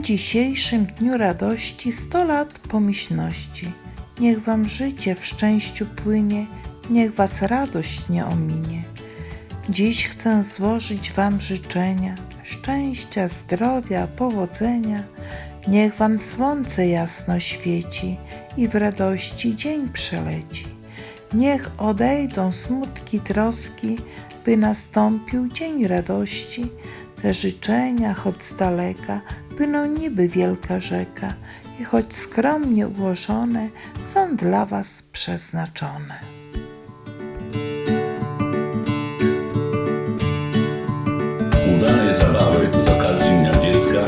dzisiejszym dniu radości sto lat pomyślności. Niech wam życie w szczęściu płynie, niech was radość nie ominie. Dziś chcę złożyć wam życzenia szczęścia, zdrowia, powodzenia. Niech wam słońce jasno świeci i w radości dzień przeleci. Niech odejdą smutki, troski, by nastąpił dzień radości. Te życzenia, choć z daleka, płyną niby wielka rzeka i choć skromnie ułożone, są dla was przeznaczone. udanej zabawy z okazji Dnia Dziecka.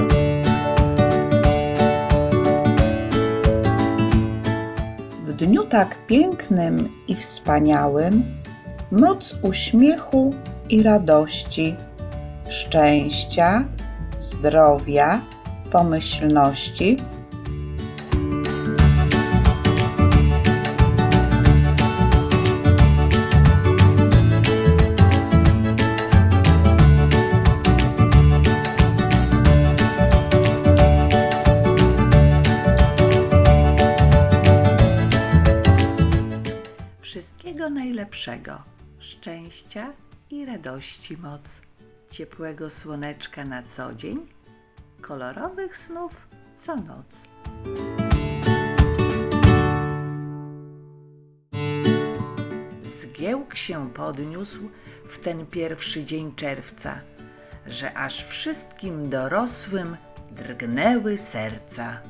W dniu tak pięknym i wspaniałym moc uśmiechu i radości, szczęścia, zdrowia, pomyślności. Wszystkiego najlepszego, szczęścia i radości moc, ciepłego słoneczka na co dzień, kolorowych snów co noc. Zgiełk się podniósł w ten pierwszy dzień czerwca, że aż wszystkim dorosłym drgnęły serca.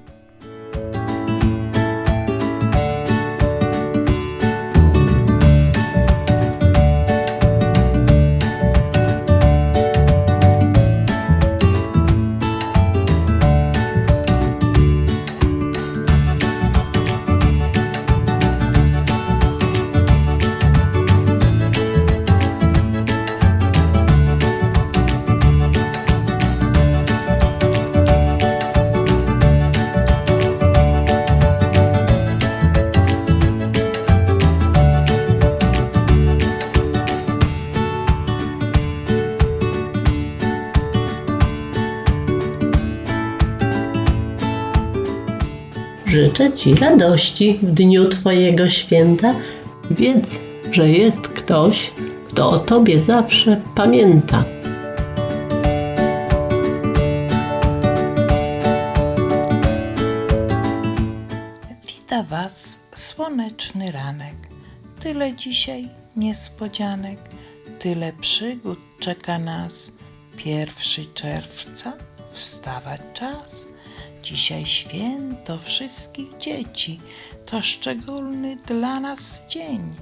Życzę Ci radości w dniu Twojego święta. Wiedz, że jest ktoś, kto o Tobie zawsze pamięta. Wita Was słoneczny ranek. Tyle dzisiaj niespodzianek, tyle przygód czeka nas. Pierwszy czerwca wstawać czas. Dzisiaj święto wszystkich dzieci, to szczególny dla nas dzień.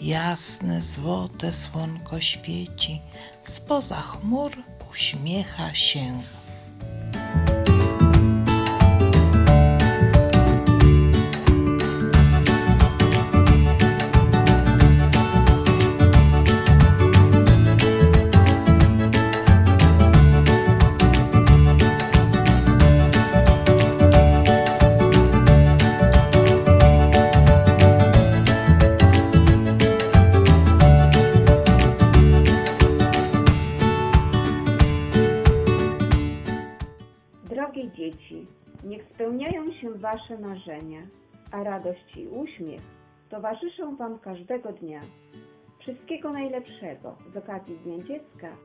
Jasne, złote słonko świeci, spoza chmur uśmiecha się. Drogie dzieci, niech spełniają się Wasze marzenia, a radość i uśmiech towarzyszą Wam każdego dnia. Wszystkiego najlepszego z okazji Dnia Dziecka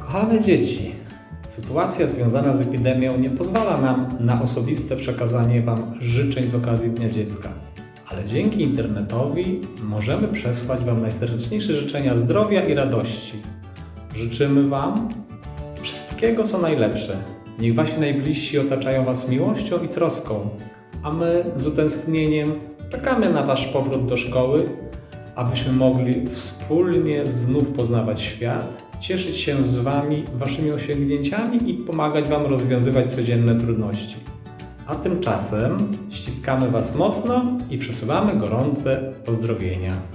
Kochane dzieci, sytuacja związana z epidemią nie pozwala nam na osobiste przekazanie Wam życzeń z okazji Dnia Dziecka. Ale dzięki internetowi możemy przesłać Wam najserdeczniejsze życzenia zdrowia i radości. Życzymy Wam wszystkiego, co najlepsze. Niech Wasi najbliżsi otaczają Was miłością i troską, a my z utęsknieniem czekamy na Wasz powrót do szkoły, abyśmy mogli wspólnie znów poznawać świat, cieszyć się z Wami Waszymi osiągnięciami i pomagać Wam rozwiązywać codzienne trudności. A tymczasem ściskamy Was mocno i przesyłamy gorące pozdrowienia.